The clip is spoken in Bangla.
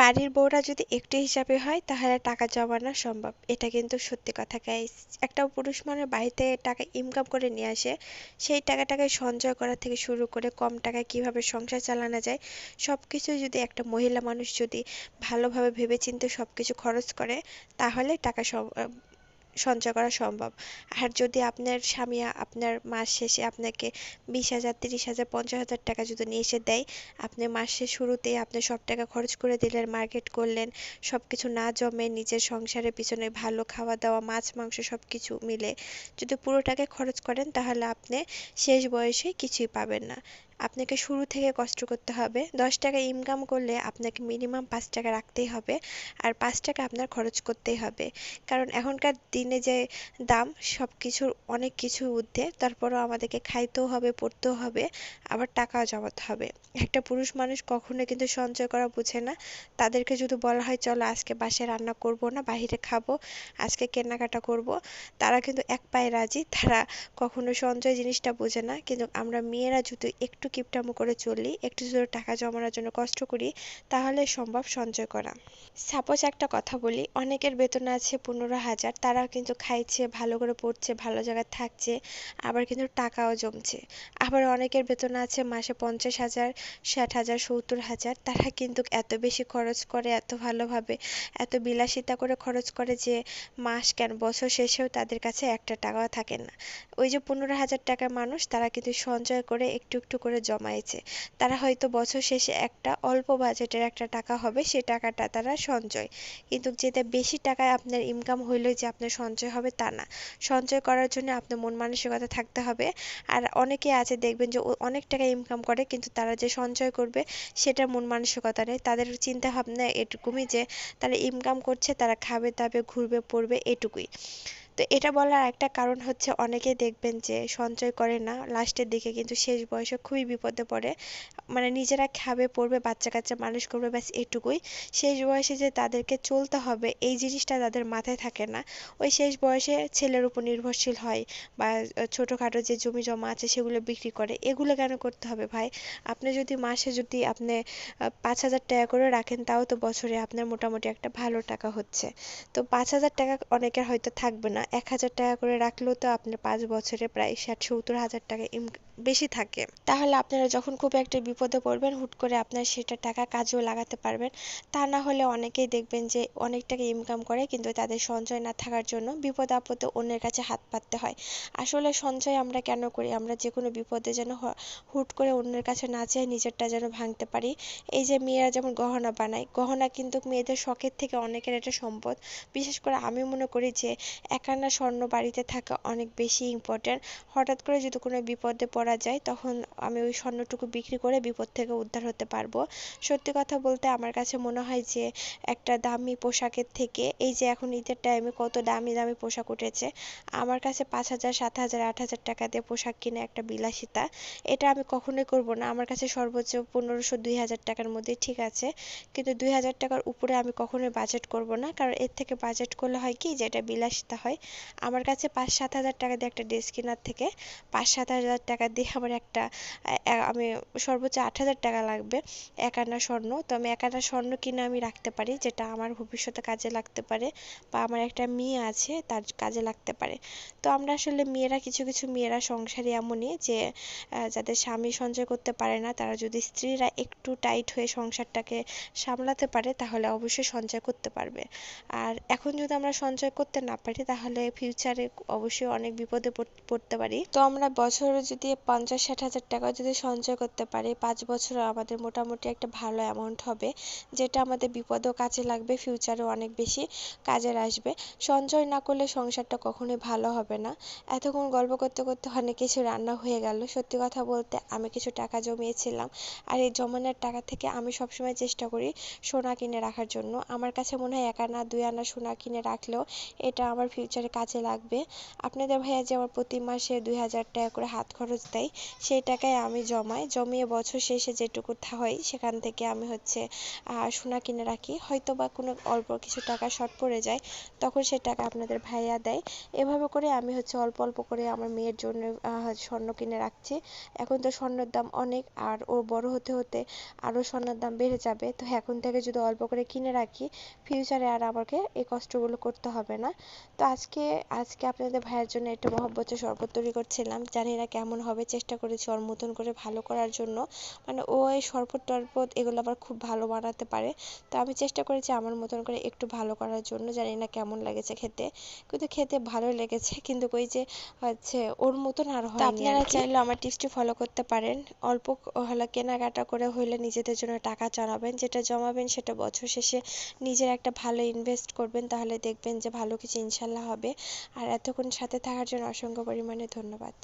বাড়ির বউরা যদি একটু হিসাবে হয়, তাহলে টাকা জমানো সম্ভব। এটা কিন্তু সত্যি কথা গাইস একটা পুরুষ মানুষ বাড়িতে টাকা ইনকাম করে নিয়ে আসে, সেই টাকাটাকে সঞ্চয় করা থেকে শুরু করে কম টাকায় কীভাবে সংসার চালানো যায় সব কিছু যদি একটা মহিলা মানুষ যদি ভালোভাবে ভেবেচিন্তে সব কিছু খরচ করে, তাহলে টাকা সঞ্চয় করা সম্ভব। আর যদি আপনার স্বামী আপনার মাস শেষে আপনাকে বিশ হাজার, তিরিশ হাজার, পঞ্চাশ হাজার টাকা যদি নিয়ে এসে দেয়, আপনি মাসের শুরুতেই আপনি সব টাকা খরচ করে দিলেন, মার্কেট করলেন সব কিছু না জমে নিজের সংসারের পিছনে ভালো খাওয়া দাওয়া মাছ, মাংস সব কিছু মিলে যদি পুরো টাকা খরচ করেন, তাহলে আপনি শেষ বয়সে কিছুই পাবেন না। আপনাকে শুরু থেকে কষ্ট করতে হবে। দশ টাকা ইনকাম করলে আপনাকে মিনিমাম পাঁচ টাকা রাখতেই হবে আর পাঁচ টাকা আপনার খরচ করতেই হবে। কারণ এখনকার দিনে যে দাম সব কিছুর অনেক কিছু ঊর্ধ্বে, তারপরেও আমাদেরকে খাইতেও হবে, পড়তেও হবে, আবার টাকাও জমাতে হবে। একটা পুরুষ মানুষ কখনো কিন্তু সঞ্চয় করা বুঝে না। তাদেরকে যদি বলা হয়, চলো আজকে বাসায় রান্না করব না, বাহিরে খাব, আজকে কেনাকাটা করব, তারা কিন্তু এক পায়ে রাজি। তারা কখনো সঞ্চয় জিনিসটা বোঝে না। কিন্তু আমরা মেয়েরা যদি একটু কিপটামো করে চলি, একটু যদি টাকা জমানোর জন্য কষ্ট করি, তাহলে সম্ভব সঞ্চয় করা। সাপোজ একটা কথা বলি, অনেকের বেতন আছে পনেরো হাজার তারা কিন্তু খাইছে, ভালো করে পড়ছে, ভালো জায়গায় থাকছে, আবার কিন্তু টাকাও জমছে। আবার অনেকের বেতন আছে মাসে পঞ্চাশ হাজার, ষাট হাজার, সত্তর হাজার, তারা কিন্তু এত বেশি খরচ করে, এত ভালোভাবে, এত বিলাসিতা করে খরচ করে যে মাস কেন, বছর শেষেও তাদের কাছে একটা টাকাও থাকে না। ওই যে পনেরো হাজার টাকার মানুষ, তারা কিন্তু সঞ্চয় করে একটু একটু করে জমাইছে তারা হয়তো বছর শেষে একটা অল্প বাজেটের একটা টাকা হবে, সে টাকাটা তারা সঞ্চয়। কিন্তু যেটা বেশি টাকায় আপনার ইনকাম হইলেই যে আপনার সঞ্চয় হবে তা না। সঞ্চয় করার জন্য আপনার মন মানসিকতা থাকতে হবে। আর অনেকে আছে দেখবেন যে অনেক টাকা ইনকাম করে, কিন্তু তারা যে সঞ্চয় করবে সেটা মন মানসিকতা নেই। তাদের চিন্তা ভাবনা এটুকুই যে তারা ইনকাম করছে, তারা খাবে, দাবে, ঘুরবে, পড়বে এটুকুই। তো এটা বলার একটা কারণ হচ্ছে অনেকেই দেখবেন যে সঞ্চয় করে না। লাস্টের দিকে কিন্তু শেষ বয়সে খুবই বিপদে পড়ে। মানে নিজেরা খাবে, পড়বে বাচ্চা কাচ্চা মানুষ করবে, ব্যাস এটুকুই। শেষ বয়সে যে তাদেরকে চলতে হবে, এই জিনিসটা তাদের মাথায় থাকে না। ওই শেষ বয়সে ছেলের উপর নির্ভরশীল হয় বা ছোটোখাটো যে জমি জমা আছে সেগুলো বিক্রি করে। এগুলো কেন করতে হবে ভাই? আপনি যদি মাসে যদি আপনি পাঁচ হাজার টাকা করে রাখেন, তাও তো বছরে আপনার মোটামুটি একটা ভালো টাকা হচ্ছে। তো পাঁচ হাজার টাকা অনেকের হয়তো থাকবে না। এক হাজার টাকা করে রাখলেও তো আপনার পাঁচ বছরে প্রায় ষাট, সত্তর হাজার টাকা বেশি থাকে। তাহলে আপনারা যখন খুব একটা বিপদে পড়বেন, হুট করে আপনার সেটা টাকা কাজেও লাগাতে পারবেন। তা না হলে অনেকেই দেখবেন যে অনেক টাকা ইনকাম করে, কিন্তু তাদের সঞ্চয় না থাকার জন্য বিপদ আপদে অন্যের কাছে হাত পাততে হয়। আসলে সঞ্চয় আমরা কেন করি? আমরা যে কোনো বিপদে যেন হুট করে অন্যের কাছে না চেয়ে নিজেরটা যেন ভাঙতে পারি। এই যে মেয়েরা যেমন গহনা বানায়, গহনা কিন্তু মেয়েদের শখের থেকে অনেকের একটা সম্পদ। বিশেষ করে আমি মনে করি যে একানা স্বর্ণ বাড়িতে থাকা অনেক বেশি ইম্পর্ট্যান্ট হঠাৎ করে যদি কোনো বিপদে পড়া যায়, তখন আমি ওই স্বর্ণটুকু বিক্রি করে বিপদ থেকে উদ্ধার হতে পারব। সত্যি কথা বলতে আমার কাছে মনে হয় যে, একটা দামি পোশাকের থেকে এই যে এখন ঈদের টাইমে কত দামি দামি পোশাক উঠেছে, আমার কাছে পাঁচ হাজার, সাত হাজার, আট হাজার টাকা দিয়ে পোশাক কিনে একটা বিলাসিতা, এটা আমি কখনোই করব না। আমার কাছে সর্বোচ্চ পনেরোশো, দুই হাজার টাকার মধ্যে ঠিক আছে। কিন্তু দুই হাজার টাকার উপরে আমি কখনোই বাজেট করব না। কারণ এর থেকে বাজেট করলে হয় কি? যে এটা বিলাসিতা হয় আমার কাছে পাঁচ সাত হাজার টাকা দিয়ে একটা ড্রেস কেনার থেকে পাঁচ সাত হাজার টাকা দিয়ে আমার একটা আমি সর্বোচ্চ আট হাজার টাকা লাগবে এক আনা স্বর্ণ। তো আমি এক আনা স্বর্ণ কিনে আমি রাখতে পারি, যেটা আমার ভবিষ্যতে কাজে লাগতে পারে বা আমার একটা মেয়ে আছে তার কাজে লাগতে পারে। তো আমরা আসলে মেয়েরা, কিছু কিছু মেয়েরা সংসারে এমনই যে যাদের স্বামী সঞ্চয় করতে পারে না, তারা যদি স্ত্রীরা একটু টাইট হয়ে সংসারটাকে সামলাতে পারে, তাহলে অবশ্যই সঞ্চয় করতে পারবে। আর এখন যদি আমরা সঞ্চয় করতে না পারি, তাহলে ফিউচারে অবশ্যই অনেক বিপদে পড়তে পারি। তো আমরা বছরে যদি পঞ্চাশ ষাট হাজার টাকা যদি সঞ্চয় করতে পারি, পাঁচ বছরে আমাদের মোটামুটি একটা ভালো অ্যামাউন্ট হবে, যেটা আমাদের বিপদেও কাজে লাগবে ফিউচারেও অনেক বেশি কাজের আসবে। সঞ্চয় না করলে সংসারটা কখনোই ভালো হবে না। এতক্ষণ গল্প করতে করতে অনেক কিছু রান্না হয়ে গেল। সত্যি কথা বলতে আমি কিছু টাকা জমিয়েছিলাম, আর এই জমানোর টাকা থেকে আমি সবসময় চেষ্টা করি সোনা কিনে রাখার জন্য। আমার কাছে মনে হয় এক আনা, দুই আনা সোনা কিনে রাখলেও এটা আমার ফিউচার ফিউচারে কাজে লাগবে। আপনাদের ভাইয়া যে আমার প্রতি মাসে দুই হাজার টাকা করে হাত খরচ দেয়, সেই টাকায় আমি জমাই। জমিয়ে বছর শেষে যেটুকু হয়, সেখান থেকে আমি হচ্ছে সোনা কিনে রাখি। হয়তো বা কোনো অল্প কিছু টাকা শর্ট পড়ে যায়, তখন সে টাকা আপনাদের ভাইয়া দেয়। এভাবে করে আমি হচ্ছে অল্প অল্প করে আমার মেয়ের জন্য স্বর্ণ কিনে রাখছি। এখন তো স্বর্ণের দাম অনেক, আর ও বড় হতে হতে আরও স্বর্ণের দাম বেড়ে যাবে। তো এখন থেকে যদি অল্প করে কিনে রাখি ফিউচারে আর আমাকে এই কষ্টগুলো করতে হবে না। তো আজকে আজকে আজকে আপনাদের ভাইয়ের জন্য একটু মহব্বতের শরবত তৈরি করছিলাম। জানি না কেমন হবে চেষ্টা করেছি ওর মতন করে ভালো করার জন্য। মানে ও এই শরবত টরবত এগুলো আবার খুব ভালো বানাতে পারে। তো আমি চেষ্টা করেছি আমার মতন করে একটু ভালো করার জন্য। জানি না কেমন লেগেছে খেতে কিন্তু খেতে ভালো লেগেছে। কিন্তু ওই যে হচ্ছে ওর মতন আর হয়নি আপনারা চাইলে আমার টিপসটি ফলো করতে পারেন। অল্প হলে কেনাকাটা করে হইলে নিজেদের জন্য টাকা জমাবেন যেটা জমাবেন সেটা বছর শেষে নিজের একটা ভালো ইনভেস্ট করবেন। তাহলে দেখবেন যে ভালো কিছু ইনশাল্লাহ হবে। আর এতক্ষণ সাথে থাকার জন্য অসংখ্য পরিমাণে ধন্যবাদ।